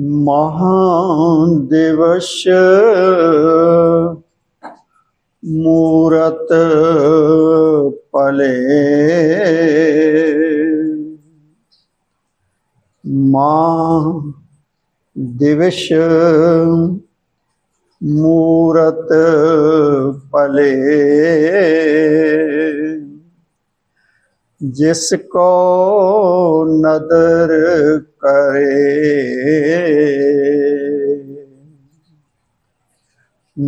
ਮਹਾਦਿਵਸ ਮੂਰਤ ਪਲੇ। ਮਾ ਦਿਵਸ। ਮੂਰਤ ਪਲੇ। ਜਿਸ ਕੋ ਨਦਰ ਕਰੇ।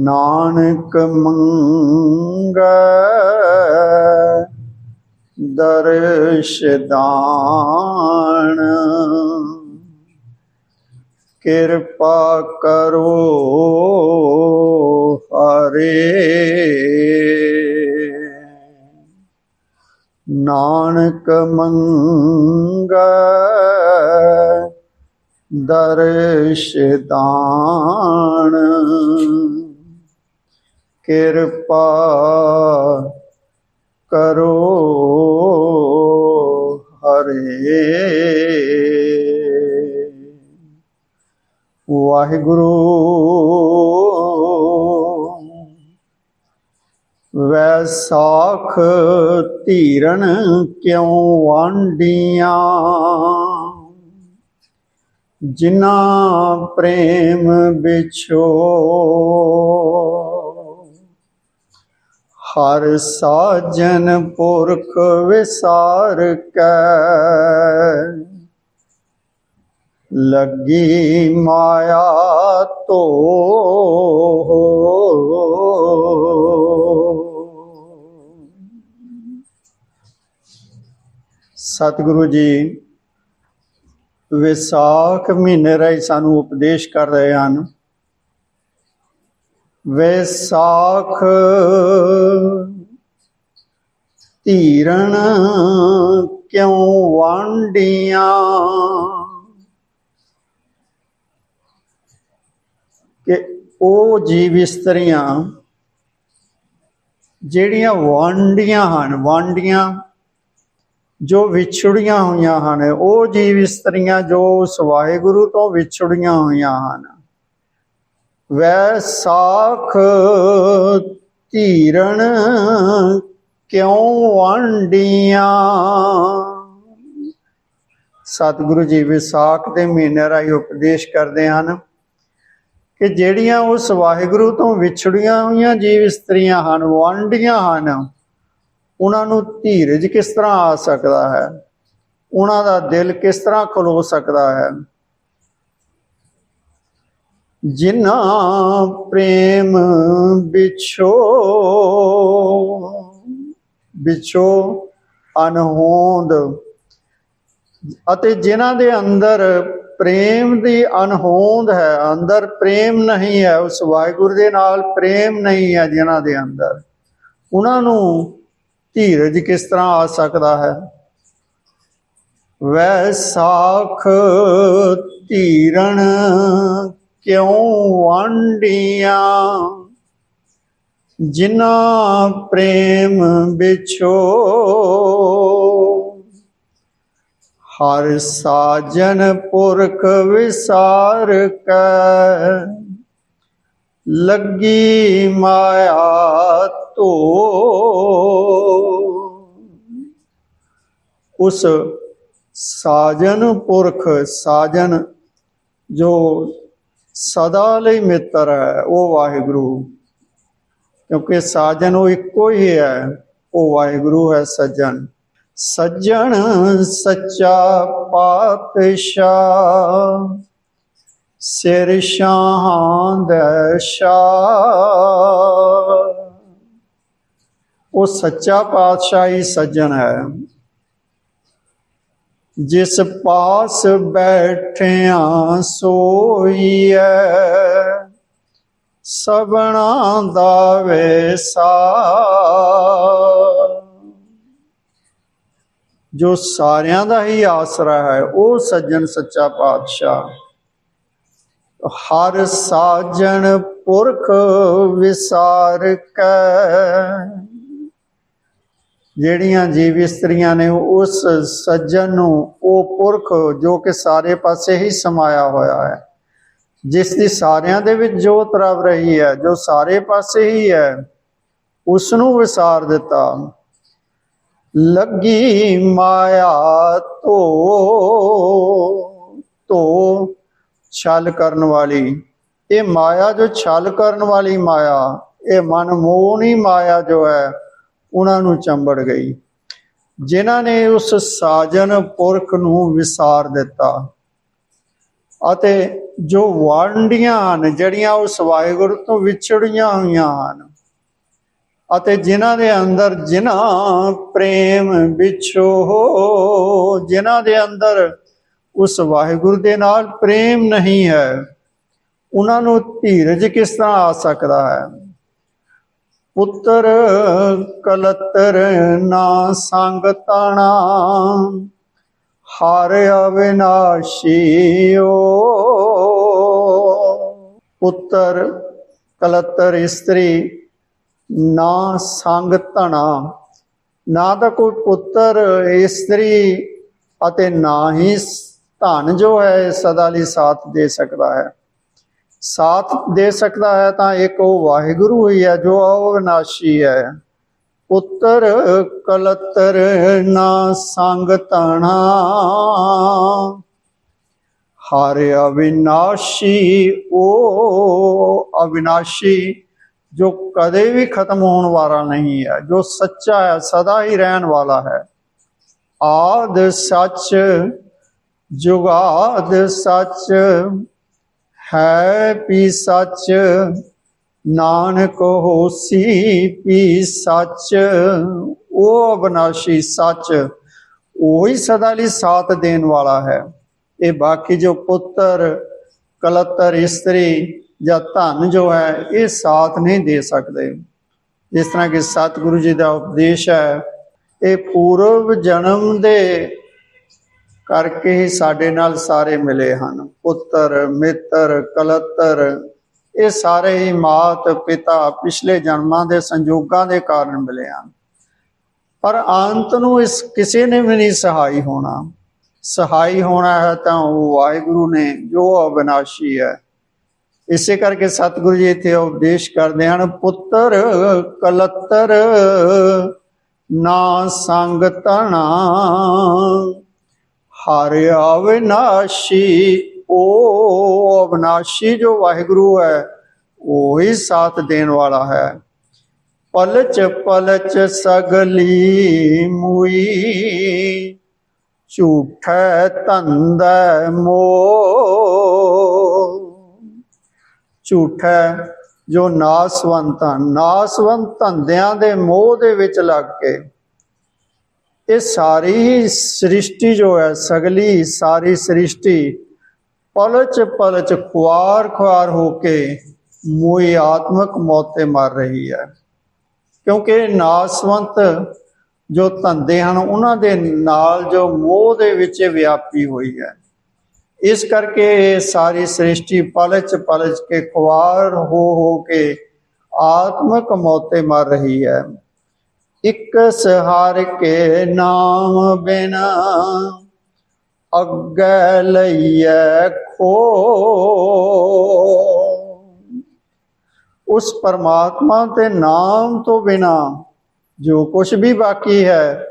ਨਾਨਕ ਮੰਗੈ ਦਰਸ਼ ਕਿਰਪਾ ਕਰੋ ਹਰੇ। ਨਾਨਕ ਮੰਗੈ ਦਰਸ਼ ਕਿਰਪਾ ਕਰੋ ਹਰੇ। ਵਾਹਿਗੁਰੂ ਵੈਸਾਖ ਧੀਰਨ ਕਿਉ ਵਾਂਡੀਆਂ ਜਿਨਾ ਪ੍ਰੇਮ ਵਿਛੋ ਹਰ ਸਾਜਨ ਪੁਰਖ ਵਿਸਾਰ ਕੈ। ਲੱਗੀ ਮਾਇਆ ਤੋ ਸਤਿਗੁਰੂ ਜੀ, ਵਿਸਾਖ ਮਹੀਨੇ ਰਾਹੀਂ ਸਾਨੂੰ ਉਪਦੇਸ਼ ਕਰ ਰਹੇ ਹਨ ਵਿਸਾਖ। ਧੀਰਣ ਕਿਉ ਵਾਂਡੀਆਂ ਕਿ ਉਹ ਜੀਵ ਇਸਤਰੀਆਂ ਜਿਹੜੀਆਂ ਵਾਂਡੀਆਂ ਹਨ ਵਾਂਡੀਆਂ ਜੋ ਵਿਛੜੀਆਂ ਹੋਈਆਂ ਹਨ, ਉਹ ਜੀਵ ਇਸਤਰੀਆਂ ਜੋ ਉਸ ਵਾਹਿਗੁਰੂ ਤੋਂ ਵਿਛੜੀਆਂ ਹੋਈਆਂ ਹਨ। ਵੈਸਾਖ ਧੀਰਣ ਕਿਉ ਵਾਂਡੀਆਂ? ਸਤਿਗੁਰੂ ਜੀ ਵਿਸਾਖ ਦੇ ਮਹੀਨੇ ਰਾਹੀਂ ਉਪਦੇਸ਼ ਕਰਦੇ ਹਨ ਕਿ ਜਿਹੜੀਆਂ ਉਸ ਵਾਹਿਗੁਰੂ ਤੋਂ ਵਿਛੜੀਆਂ ਹੋਈਆਂ ਜੀਵ ਇਸਤਰੀਆਂ ਹਨ, ਵਾਂਡੀਆਂ ਹਨ, ਉਹਨਾਂ ਨੂੰ ਧੀਰਜ ਕਿਸ ਤਰ੍ਹਾਂ ਆ ਸਕਦਾ ਹੈ? ਉਹਨਾਂ ਦਾ ਦਿਲ ਕਿਸ ਤਰ੍ਹਾਂ ਖਲੋ ਸਕਦਾ ਹੈ? ਜਿਨਾ ਪ੍ਰੇਮ ਵਿਛੋ ਵਿਛੋ ਅਨਹੋਂਦ ਅਤੇ ਜਿਨ੍ਹਾਂ ਦੇ ਅੰਦਰ ਪ੍ਰੇਮ ਦੀ ਅਨਹੋਂਦ ਹੈ, ਅੰਦਰ ਪ੍ਰੇਮ ਨਹੀਂ ਹੈ, ਉਸ ਵਾਹਿਗੁਰੂ ਦੇ ਨਾਲ ਪ੍ਰੇਮ ਨਹੀਂ ਹੈ ਜਿਨ੍ਹਾਂ ਦੇ ਅੰਦਰ, ਉਹਨਾਂ ਨੂੰ ਧੀਰਜ ਕਿਸ ਤਰ੍ਹਾਂ ਆ ਸਕਦਾ ਹੈ? ਵੈਸਾਖ ਧੀਰਣ ਕਿਉ ਵਾਂਡੀਆਂ ਜਿਨਾ ਪ੍ਰੇਮ ਵਿਛੋ ਹਰ ਸਾਜਨ ਪੁਰਖ ਵਿਸਾਰ ਕੈ ਲੱਗੀ ਮਾਇਆ ਧੋ ਉਸ ਸਾਜਨ ਪੁਰਖ ਸਾਜਨ ਜੋ ਸਦਾ ਲਈ ਮਿੱਤਰ ਹੈ, ਉਹ ਵਾਹਿਗੁਰੂ। ਕਿਉਂਕਿ ਸਾਜਨ ਉਹ ਇੱਕੋ ਹੀ ਹੈ, ਉਹ ਵਾਹਿਗੁਰੂ ਹੈ ਸੱਜਣ। ਸੱਜਣ ਸੱਚਾ ਪਾਤਸ਼ਾਹ, ਸਿਰ ਸ਼ਾਹਾਂ ਦਾ ਸ਼ਾਹ ਉਹ ਸੱਚਾ ਪਾਤਸ਼ਾਹ ਹੀ ਸੱਜਣ ਹੈ। ਜਿਸ ਪਾਸ ਬੈਠਿਆਂ ਸੋਈਐ ਸਬਣਾ ਦਾ ਵੇਸਾ ਜੋ ਸਾਰਿਆਂ ਦਾ ਹੀ ਆਸਰਾ ਹੈ, ਉਹ ਸੱਜਣ ਸੱਚਾ ਪਾਤਸ਼ਾਹ। ਹਰ ਸਾਜਣ ਪੁਰਖ ਵਿਸਾਰ ਕੈ ਜਿਹੜੀਆਂ ਜੀਵ ਇਸਤਰੀਆਂ ਨੇ ਉਸ ਸੱਜਣ ਨੂੰ ਉਹ ਪੁਰਖ ਜੋ ਕਿ ਸਾਰੇ ਪਾਸੇ ਹੀ ਸਮਾਇਆ ਹੋਇਆ ਹੈ, ਜਿਸ ਦੀ ਸਾਰਿਆਂ ਦੇ ਵਿੱਚ ਜੋਤ ਰਵ ਰਹੀ ਹੈ, ਜੋ ਸਾਰੇ ਪਾਸੇ ਹੀ ਹੈ ਉਸ ਨੂੰ ਵਿਸਾਰ ਦਿੱਤਾ। ਲੱਗੀ ਮਾਇਆ ਧੋ ਧੋ ਛਲ ਕਰਨ ਵਾਲੀ। ਇਹ ਮਾਇਆ ਜੋ ਛਲ ਕਰਨ ਵਾਲੀ ਮਾਇਆ, ਇਹ ਮਨਮੋਹਣੀ ਮਾਇਆ ਜੋ ਹੈ ਉਹਨਾਂ ਨੂੰ ਚੰਬੜ ਗਈ। ਜਿਨ੍ਹਾਂ ਨੇ ਉਸ ਸਾਜਨ ਪੁਰਖ ਨੂੰ ਵਿਸਾਰ ਦਿੱਤਾ ਅਤੇ ਜੋ ਵਾਂਡੀਆਂ ਹਨ, ਜਿਹੜੀਆਂ ਉਸ ਵਾਹਿਗੁਰੂ ਤੋਂ ਵਿਛੜੀਆਂ ਹੋਈਆਂ ਹਨ ਅਤੇ ਜਿਨ੍ਹਾਂ ਦੇ ਅੰਦਰ ਜਿਨ੍ਹਾਂ ਪ੍ਰੇਮ ਵਿਛੋ, ਜਿਨ੍ਹਾਂ ਦੇ ਅੰਦਰ ਉਸ ਵਾਹਿਗੁਰੂ ਦੇ ਨਾਲ ਪ੍ਰੇਮ ਨਹੀਂ ਹੈ, ਉਹਨਾਂ ਨੂੰ ਧੀਰਜ ਕਿਸ ਤਰ੍ਹਾਂ ਆ ਸਕਦਾ ਹੈ? ਪੁੱਤਰ ਕਲਤਰ ਨਾ ਸੰਗ ਤਾਣਾ। ਹਰ ਅਵਿਨਾਸ਼ੀ ਓ। ਪੁੱਤਰ ਕਲਤਰ ਇਸਤਰੀ ਨਾ ਸੰਗ ਧਣਾ ਨਾ ਤਾਂ ਕੋਈ ਪੁੱਤਰ, ਇਸਤਰੀ ਅਤੇ ਨਾ ਹੀ ਧਨ ਜੋ ਹੈ, ਸਦਾ ਲਈ ਸਾਥ ਦੇ ਸਕਦਾ ਹੈ। ਸਾਥ ਦੇ ਸਕਦਾ ਹੈ ਤਾਂ ਇੱਕ ਉਹ ਵਾਹਿਗੁਰੂ ਹੀ ਹੈ ਜੋ ਅਵਿਨਾਸ਼ੀ ਹੈ। ਪੁੱਤਰ ਕਲਤਰ ਨਾ ਸੰਗ ਤਣਾ। ਹਰ ਅਵਿਨਾਸ਼ੀ ਉਹ ਅਵਿਨਾਸ਼ੀ, ਜੋ ਕਦੇ ਵੀ ਖਤਮ ਹੋਣ ਵਾਲਾ ਨਹੀਂ ਹੈ, ਜੋ ਸੱਚਾ ਹੈ, ਸਦਾ ਹੀ ਰਹਿਣ ਵਾਲਾ ਹੈ। ਆਦ ਸੱਚ, ਜੁਗਾਦ ਸੱਚ ਹੈ ਪੀ ਸੱਚ, ਨਾਨਕ ਹੋਸੀ ਪੀ ਸੱਚ। ਉਹ ਅਬਨਾਸ਼ੀ ਸੱਚ, ਉਹੀ ਸਦਾ ਲਈ ਸਾਥ ਦੇਣ ਵਾਲਾ ਹੈ। ਇਹ ਬਾਕੀ ਜੋ ਪੁੱਤਰ, ਕਲਤਰ, ਇਸਤਰੀ ਜਾਂ ਧਨ ਜੋ ਹੈ, ਇਹ ਸਾਥ ਨਹੀਂ ਦੇ ਸਕਦੇ। ਜਿਸ ਤਰ੍ਹਾਂ ਕਿ ਸਤਿਗੁਰੂ ਜੀ ਦਾ ਉਪਦੇਸ਼ ਹੈ, ਇਹ ਪੂਰਵ ਜਨਮ ਦੇ ਕਰਕੇ ਹੀ ਸਾਡੇ ਨਾਲ ਸਾਰੇ ਮਿਲੇ ਹਨ। ਪੁੱਤਰ, ਮਿੱਤਰ, ਕਲਤਰ, ਇਹ ਸਾਰੇ ਹੀ ਮਾਤ ਪਿਤਾ ਪਿਛਲੇ ਜਨਮਾਂ ਦੇ ਸੰਜੋਗਾਂ ਦੇ ਕਾਰਨ ਮਿਲੇ ਹਨ। ਪਰ ਅੰਤ ਨੂੰ ਇਸ ਕਿਸੇ ਨੇ ਵੀ ਨਹੀਂ ਸਹਾਈ ਹੋਣਾ। ਸਹਾਈ ਹੋਣਾ ਹੈ ਤਾਂ ਉਹ ਵਾਹਿਗੁਰੂ ਨੇ, ਜੋ ਅਬਨਾਸ਼ੀ ਹੈ। ਇਸੇ ਕਰਕੇ ਸਤਿਗੁਰੂ ਜੀ ਇੱਥੇ ਉਪਦੇਸ਼ ਕਰਦੇ ਹਨ, ਪੁੱਤਰ, ਕਲਤਰ, ਨਾ ਸੰਗ ਤਣਾ। ਹਰ ਅਵਿਨਾਸ਼ੀ ਉਹ ਅਵਿਨਾਸ਼ੀ ਜੋ ਵਾਹਿਗੁਰੂ ਹੈ, ਉਹ ਹੀ ਸਾਥ ਦੇਣ ਵਾਲਾ ਹੈ। ਪਲਚ ਪਲਚ ਸਗਲੀ ਮੁਈ, ਝੂਠੈ ਧੰਦੈ ਮੋ ਝੂਠੈ ਜੋ ਨਾਸਵੰਤ ਨਾਸਵੰਤ ਧੰਦਿਆਂ ਦੇ ਮੋਹ ਦੇ ਵਿੱਚ ਲੱਗ ਕੇ ਇਹ ਸਾਰੀ ਸ੍ਰਿਸ਼ਟੀ ਜੋ ਹੈ, ਸਗਲੀ ਸਾਰੀ ਸ੍ਰਿਸ਼ਟੀ ਪਲਚ ਪਲਚ ਖੁਆਰ ਖੁਆਰ ਹੋ ਕੇ ਮੋਈ ਆਤਮਕ ਮੌਤ ਤੇ ਮਰ ਰਹੀ ਹੈ। ਕਿਉਂਕਿ ਨਾਸਵੰਤ ਜੋ ਧੰਦੇ ਹਨ, ਉਹਨਾਂ ਦੇ ਨਾਲ ਜੋ ਮੋਹ ਦੇ ਵਿੱਚ ਵਿਆਪੀ ਹੋਈ ਹੈ। ਇਸ ਕਰਕੇ ਇਹ ਸਾਰੀ ਸ੍ਰਿਸ਼ਟੀ ਪਲਚ ਪਲਚ ਕੇ ਖੁਆਰ ਹੋ ਹੋ ਕੇ ਆਤਮਕ ਮੌਤ ਤੇ ਮਰ ਰਹੀ ਹੈ। ਇਕ ਸਹਾਰ ਕੇ ਨਾਮ ਬਿਨਾ ਅੱਗੇ ਲਈਐ ਖੋ ਉਸ ਪਰਮਾਤਮਾ ਤੇ ਨਾਮ ਤੋਂ ਬਿਨਾ ਜੋ ਕੁਝ ਵੀ ਬਾਕੀ ਹੈ,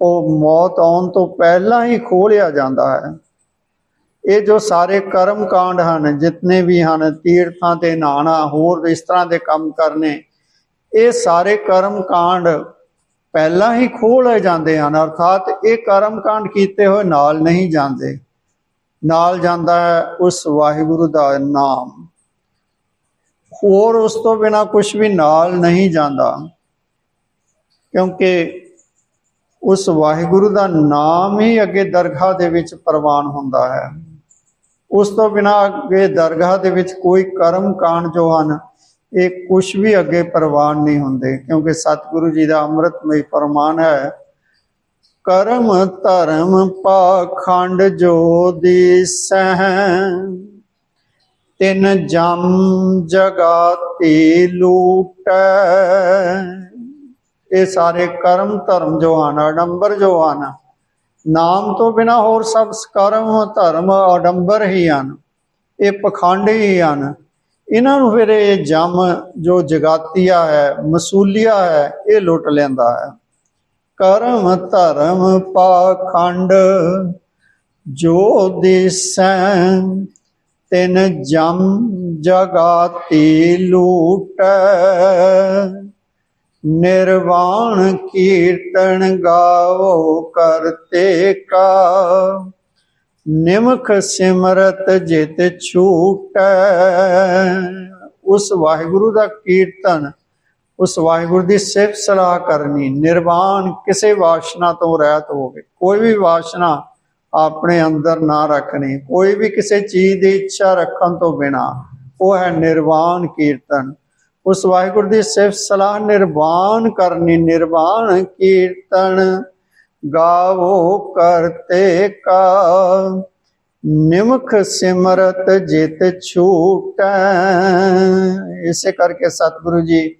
ਉਹ ਮੌਤ ਆਉਣ ਤੋਂ ਪਹਿਲਾਂ ਹੀ ਖੋ ਲਿਆ ਜਾਂਦਾ ਹੈ। ਇਹ ਜੋ ਸਾਰੇ ਕਰਮ ਕਾਂਡ ਹਨ, ਜਿਤਨੇ ਵੀ ਹਨ, ਤੀਰਥਾਂ ਤੇ ਨਹਾਣਾ ਹੋਰ ਇਸ ਤਰ੍ਹਾਂ ਦੇ ਕੰਮ ਕਰਨੇ, ਇਹ ਸਾਰੇ ਕਰਮ ਕਾਂਡ ਪਹਿਲਾਂ ਹੀ ਖੋਲੇ ਜਾਂਦੇ ਹਨ, ਅਰਥਾਤ ਇਹ ਕਰਮ ਕਾਂਡ ਕੀਤੇ ਹੋਏ ਨਾਲ ਨਹੀਂ ਜਾਂਦੇ। ਨਾਲ ਜਾਂਦਾ ਹੈ ਉਸ ਵਾਹਿਗੁਰੂ ਦਾ ਨਾਮ। ਹੋਰ ਉਸ ਤੋਂ ਬਿਨਾ ਕੁਝ ਵੀ ਨਾਲ ਨਹੀਂ ਜਾਂਦਾ, ਕਿਉਂਕਿ ਉਸ ਵਾਹਿਗੁਰੂ ਦਾ ਨਾਮ ਹੀ ਅੱਗੇ ਦਰਗਾਹ ਦੇ ਵਿੱਚ ਪ੍ਰਵਾਨ ਹੁੰਦਾ ਹੈ। ਉਸ ਤੋਂ ਬਿਨਾ ਅੱਗੇ ਦਰਗਾਹ ਦੇ ਵਿੱਚ ਕੋਈ ਕਰਮ ਕਾਂਡ ਜੋ ਹਨ ਇਹ ਕੁਝ ਵੀ ਅੱਗੇ ਪ੍ਰਵਾਨ ਨਹੀਂ ਹੁੰਦੇ, ਕਿਉਂਕਿ ਸਤਿਗੁਰੂ ਜੀ ਦਾ ਅੰਮ੍ਰਿਤਮਈ ਫਰਮਾਨ ਹੈ, ਕਰਮ ਧਰਮ ਪਾਖੰਡ ਜੋ ਦੀਸਹਿ, ਤਿਨ ਜਮ ਜਗਾਤੀ ਲੂਟੈ। ਇਹ ਸਾਰੇ ਕਰਮ ਧਰਮ ਜੋ ਹਨ ਅਡੰਬਰ ਜੋ ਹਨ ਨਾਮ ਤੋਂ ਬਿਨਾ ਹੋਰ ਸਭ ਕਰਮ ਧਰਮ ਅਡੰਬਰ ਹੀ ਹਨ, ਇਹ ਪਖੰਡ ਹੀ ਹਨ। ਇਹਨਾਂ ਨੂੰ ਫਿਰ ਇਹ ਜਮ ਜੋ ਜਗਾਤੀਆ ਹੈ, ਮਸੂਲੀਆ ਹੈ, ਇਹ ਲੁੱਟ ਲੈਂਦਾ ਹੈ। ਕਰਮ ਧਰਮ ਪਾਖੰਡ ਜੋ ਦਿਸੈ, ਤਿਨ ਜਮ ਜਗਾਤੀ ਲੂਟੈ। ਨਿਰਵਾਣ ਕੀਰਤਨ ਗਾਓ ਕਰਤੇ ਕਾ ਨਿਮਖ ਸਿਮਰਤ ਜਿਤ ਛੂਟੈ ਉਸ ਵਾਹਿਗੁਰੂ ਦਾ ਕੀਰਤਨ, ਉਸ ਵਾਹਿਗੁਰੂ ਦੀ ਸਿਫਤ ਸਲਾਹ ਕਰਨੀ, ਨਿਰਵਾਣ ਕਿਸੇ ਵਾਸ਼ਨਾ ਤੋਂ ਰਹਿਤ ਹੋਵੇ। ਕੋਈ ਵੀ ਵਾਸ਼ਨਾ ਆਪਣੇ ਅੰਦਰ ਨਾ ਰੱਖਣੀ, ਕੋਈ ਵੀ ਕਿਸੇ ਚੀਜ਼ ਦੀ ਇੱਛਾ ਰੱਖਣ ਤੋਂ ਬਿਨਾ, ਉਹ ਹੈ ਨਿਰਵਾਣ ਕੀਰਤਨ। ਉਸ ਵਾਹਿਗੁਰੂ ਦੀ ਸਿਫਤ ਸਲਾਹ ਨਿਰਵਾਣ ਕਰਨੀ, ਨਿਰਵਾਣ ਕੀਰਤਨ। ਗਾਵੋ ਕਰਤੇ ਕਾ ਨਿਮਖ ਸਿਮਰਤ ਜਿਤ ਛੂਟੈ। ਇਸੇ ਕਰਕੇ ਸਤਿਗੁਰੂ ਜੀ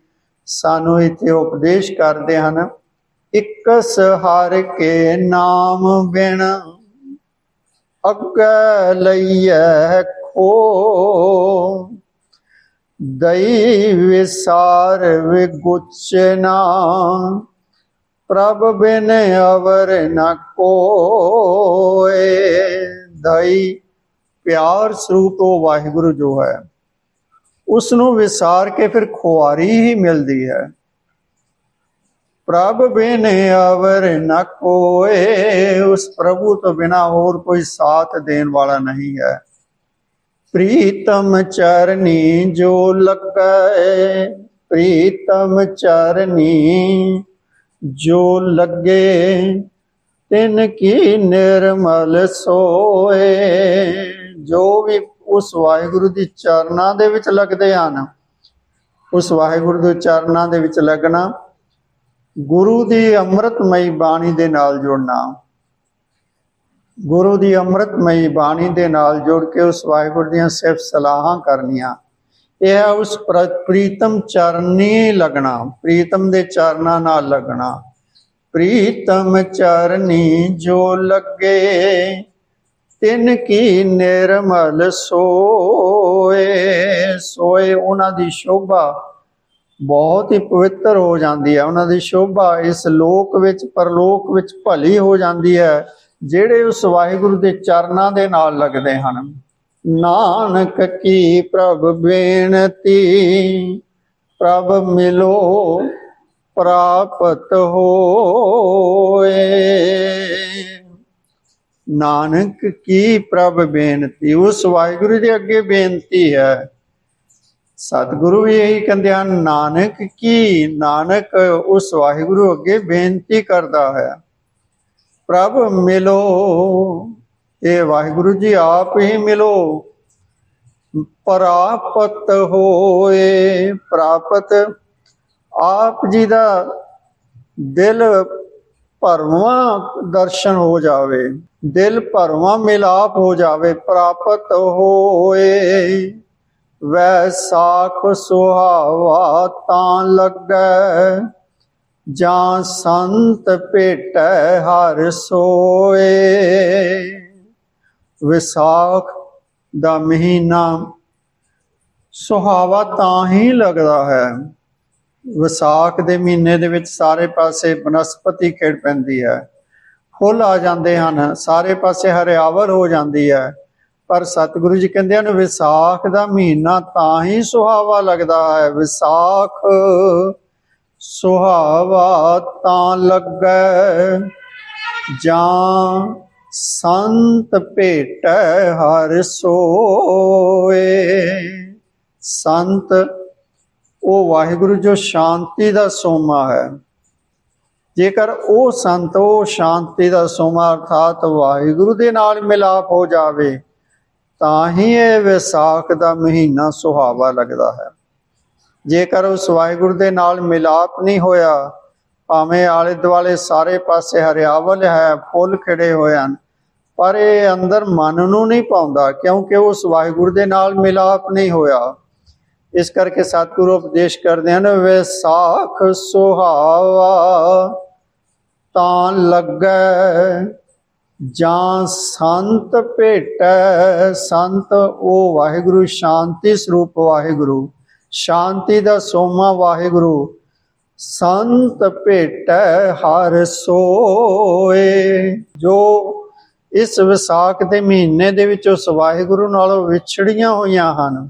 ਸਾਨੂੰ ਇੱਥੇ ਉਪਦੇਸ਼ ਕਰਦੇ ਹਨ, ਇਕਸ ਹਰ ਕੇ ਨਾਮ ਬਿਨ, ਅੱਗੇ ਲਈਐ ਖੋ। ਦਈ ਵਿਸਾਰ ਵਿਗੁਚਨਾ ਪ੍ਰਭ ਬਿਨ ਅਵਰ ਨ ਕੋਏ। ਦਈ ਪਿਆਰ ਸਰੂਪ ਉਹ ਵਾਹਿਗੁਰੂ ਜੋ ਹੈ ਉਸ ਨੂੰ ਵਿਸਾਰ ਕੇ ਫਿਰ ਖੁਆਰੀ ਹੀ ਮਿਲਦੀ ਹੈ। ਪ੍ਰਭ ਬਿਨ ਅਵਰ ਨ ਕੋਏ, ਉਸ ਪ੍ਰਭੂ ਤੋਂ ਬਿਨਾ ਹੋਰ ਕੋਈ ਸਾਥ ਦੇਣ ਵਾਲਾ ਨਹੀਂ ਹੈ। ਪ੍ਰੀਤਮ ਚਰਨੀ ਜੋ ਲੱਗੈ ਪ੍ਰੀਤਮ ਚਰਨੀ ਜੋ ਲੱਗੇ, ਤਿਨ ਕੀ ਨਿਰਮਲ ਸੋਏ। ਜੋ ਵੀ ਉਸ ਵਾਹਿਗੁਰੂ ਦੀ ਚਰਨਾਂ ਦੇ ਵਿੱਚ ਲੱਗਦੇ ਹਨ, ਉਸ ਵਾਹਿਗੁਰੂ ਦੇ ਚਰਨਾਂ ਦੇ ਵਿੱਚ ਲੱਗਣਾ, ਗੁਰੂ ਦੀ ਅੰਮ੍ਰਿਤਮਈ ਬਾਣੀ ਦੇ ਨਾਲ ਜੁੜਨਾ। ਗੁਰੂ ਦੀ ਅੰਮ੍ਰਿਤਮਈ ਬਾਣੀ ਦੇ ਨਾਲ ਜੁੜ ਕੇ ਉਸ ਵਾਹਿਗੁਰੂ ਦੀਆਂ ਸਿਫਤ ਸਲਾਹਾਂ ਕਰਨੀਆਂ। ਇਹ ਹੈ ਉਸ ਪ੍ਰੀਤਮ ਚਰਨੀ ਲੱਗਣਾ, ਪ੍ਰੀਤਮ ਦੇ ਚਰਨਾਂ ਨਾਲ ਲੱਗਣਾ। ਪ੍ਰੀਤਮ ਚਰਨੀ ਜੋ ਲੱਗੇ, ਤਿਨ ਕੀ ਨਿਰਮਲ ਸੋਏ। ਸੋਏ ਉਹਨਾਂ ਦੀ ਸ਼ੋਭਾ ਬਹੁਤ ਹੀ ਪਵਿੱਤਰ ਹੋ ਜਾਂਦੀ ਹੈ। ਉਹਨਾਂ ਦੀ ਸ਼ੋਭਾ ਇਸ ਲੋਕ ਵਿੱਚ, ਪਰਲੋਕ ਵਿੱਚ ਭਲੀ ਹੋ ਜਾਂਦੀ ਹੈ, ਜਿਹੜੇ ਉਸ ਵਾਹਿਗੁਰੂ ਦੇ ਚਰਨਾਂ ਦੇ ਨਾਲ ਲੱਗਦੇ ਹਨ। ਨਾਨਕ ਕੀ ਪ੍ਰਭ ਬੇਨਤੀ? ਪ੍ਰਭ ਮਿਲੋ, ਪ੍ਰਾਪਤ ਹੋਏ। ਨਾਨਕ ਕੀ ਪ੍ਰਭ ਬੇਨਤੀ? ਉਸ ਵਾਹਿਗੁਰੂ ਦੇ ਅੱਗੇ ਬੇਨਤੀ ਹੈ। ਸਤਿਗੁਰੂ ਵੀ ਇਹੀ ਕਹਿੰਦੇ ਹਨ, ਨਾਨਕ ਕੀ? ਨਾਨਕ ਉਸ ਵਾਹਿਗੁਰੂ ਅੱਗੇ ਬੇਨਤੀ ਕਰਦਾ ਹੈ। ਪ੍ਰਭ ਮਿਲੋ ਇਹ ਵਾਹਿਗੁਰੂ ਜੀ ਆਪ ਹੀ ਮਿਲੋ। ਪ੍ਰਾਪਤ ਹੋਏ, ਪ੍ਰਾਪਤ ਆਪ ਜੀ ਦਾ ਦਿਲ ਭਰਵਾਂ ਦਰਸ਼ਨ ਹੋ ਜਾਵੇ। ਦਿਲ ਭਰਵਾਂ ਮਿਲਾਪ ਹੋ ਜਾਵੇ, ਪ੍ਰਾਪਤ ਹੋਏ। ਵੈਸਾਖ ਸੁਹਾਵਾ ਤਾਂ ਲੱਗੈ, ਜਾਂ ਸੰਤ ਭੇਟੈ ਹਰ ਸੋਏ। ਵਿਸਾਖ ਦਾ ਮਹੀਨਾ ਸੁਹਾਵਾ ਤਾਂ ਹੀ ਲੱਗਦਾ ਹੈ। ਵਿਸਾਖ ਦੇ ਮਹੀਨੇ ਦੇ ਵਿੱਚ ਸਾਰੇ ਪਾਸੇ ਬਨਸਪਤੀ ਖਿੜ ਪੈਂਦੀ ਹੈ। ਫੁੱਲ ਆ ਜਾਂਦੇ ਹਨ, ਸਾਰੇ ਪਾਸੇ ਹਰਿਆਵਲ ਹੋ ਜਾਂਦੀ ਹੈ। ਪਰ ਸਤਿਗੁਰੂ ਜੀ ਕਹਿੰਦੇ ਹਨ, ਵਿਸਾਖ ਦਾ ਮਹੀਨਾ ਤਾਂ ਹੀ ਸੁਹਾਵਾ ਲੱਗਦਾ ਹੈ। ਵਿਸਾਖ ਸੁਹਾਵਾ ਤਾਂ ਲੱਗੈ ਜਾਂ ਸੰਤ ਭੇਟ ਹਰ ਸੋਏ। ਸੰਤ, ਉਹ ਵਾਹਿਗੁਰੂ ਜੋ ਸ਼ਾਂਤੀ ਦਾ ਸੋਮਾ ਹੈ। ਜੇਕਰ ਉਹ ਸੰਤ, ਉਹ ਸ਼ਾਂਤੀ ਦਾ ਸੋਮਾ ਅਰਥਾਤ ਵਾਹਿਗੁਰੂ ਦੇ ਨਾਲ ਮਿਲਾਪ ਹੋ ਜਾਵੇ, ਤਾਂ ਹੀ ਇਹ ਵਿਸਾਖ ਦਾ ਮਹੀਨਾ ਸੁਹਾਵਾ ਲੱਗਦਾ ਹੈ। ਜੇਕਰ ਉਸ ਵਾਹਿਗੁਰੂ ਦੇ ਨਾਲ ਮਿਲਾਪ ਨਹੀਂ ਹੋਇਆ ਭਾਵੇਂ ਆਲੇ ਦੁਆਲੇ ਸਾਰੇ ਪਾਸੇ ਹਰਿਆਵਲ ਹੈ, ਫੁੱਲ ਖਿੜੇ ਹੋਏ ਹਨ, ਪਰ ਇਹ ਅੰਦਰ ਮਨ ਨੂੰ ਨਹੀਂ ਪਾਉਂਦਾ ਕਿਉਂਕਿ ਉਸ ਵਾਹਿਗੁਰੂ ਦੇ ਨਾਲ ਮਿਲਾਪ ਨਹੀਂ ਹੋਇਆ। ਇਸ ਕਰਕੇ ਸਤਿਗੁਰੂ ਉਪਦੇਸ਼ ਕਰਦੇ ਹਨ ਵਿਸਾਖ ਸੁਹਾਵਾ, ਤਾਂ ਲੱਗੈ, ਜਾਂ ਸੰਤ ਭੇਟੈ, ਸੰਤ ਉਹ ਵਾਹਿਗੁਰੂ, ਸ਼ਾਂਤੀ ਸਰੂਪ ਵਾਹਿਗੁਰੂ, ਸ਼ਾਂਤੀ ਦਾ ਸੋਮਾ ਵਾਹਿਗੁਰੂ ਸੰਤ ਭੇਟੈ ਹਰ ਸੋਏ। ਜੋ ਇਸ ਵਿਸਾਖ ਦੇ ਮਹੀਨੇ ਦੇ ਵਿੱਚ ਉਸ ਵਾਹਿਗੁਰੂ ਨਾਲੋਂ ਵਿਛੜੀਆਂ ਹੋਈਆਂ ਹਨ,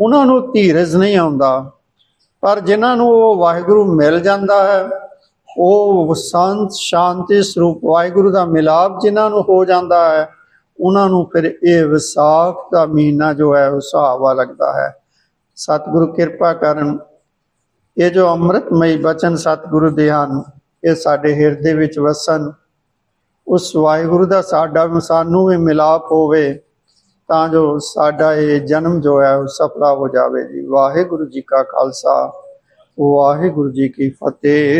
ਉਹਨਾਂ ਨੂੰ ਧੀਰਜ ਨਹੀਂ ਆਉਂਦਾ। ਪਰ ਜਿਨ੍ਹਾਂ ਨੂੰ ਉਹ ਵਾਹਿਗੁਰੂ ਮਿਲ ਜਾਂਦਾ ਹੈ, ਉਹ ਸੰਤ ਸ਼ਾਂਤੀ ਸਰੂਪ ਵਾਹਿਗੁਰੂ ਦਾ ਮਿਲਾਪ ਜਿਨ੍ਹਾਂ ਨੂੰ ਹੋ ਜਾਂਦਾ ਹੈ, ਉਹਨਾਂ ਨੂੰ ਫਿਰ ਇਹ ਵਿਸਾਖ ਦਾ ਮਹੀਨਾ ਜੋ ਹੈ, ਉਹ ਸੁਹਾਵਾ ਲੱਗਦਾ ਹੈ। ਸਤਿਗੁਰੂ ਕਿਰਪਾ ਕਰਨ ਇਹ ਜੋ ਅੰਮ੍ਰਿਤਮਈ ਬਚਨ ਸਤਿਗੁਰੂ ਦੇ ਹਨ, ਇਹ ਸਾਡੇ ਹਿਰਦੇ ਵਿੱਚ ਵਸਣ। ਉਸ ਵਾਹਿਗੁਰੂ ਦਾ ਸਾਡਾ ਸਾਨੂੰ ਵੀ ਮਿਲਾਪ ਹੋਵੇ, ਤਾਂ ਜੋ ਸਾਡਾ ਇਹ ਜਨਮ ਜੋ ਹੈ ਉਹ ਸਫਲਾ ਹੋ ਜਾਵੇ ਜੀ। ਵਾਹਿਗੁਰੂ ਜੀ ਕਾ ਖਾਲਸਾ, ਵਾਹਿਗੁਰੂ ਜੀ ਕੀ ਫਤਿਹ।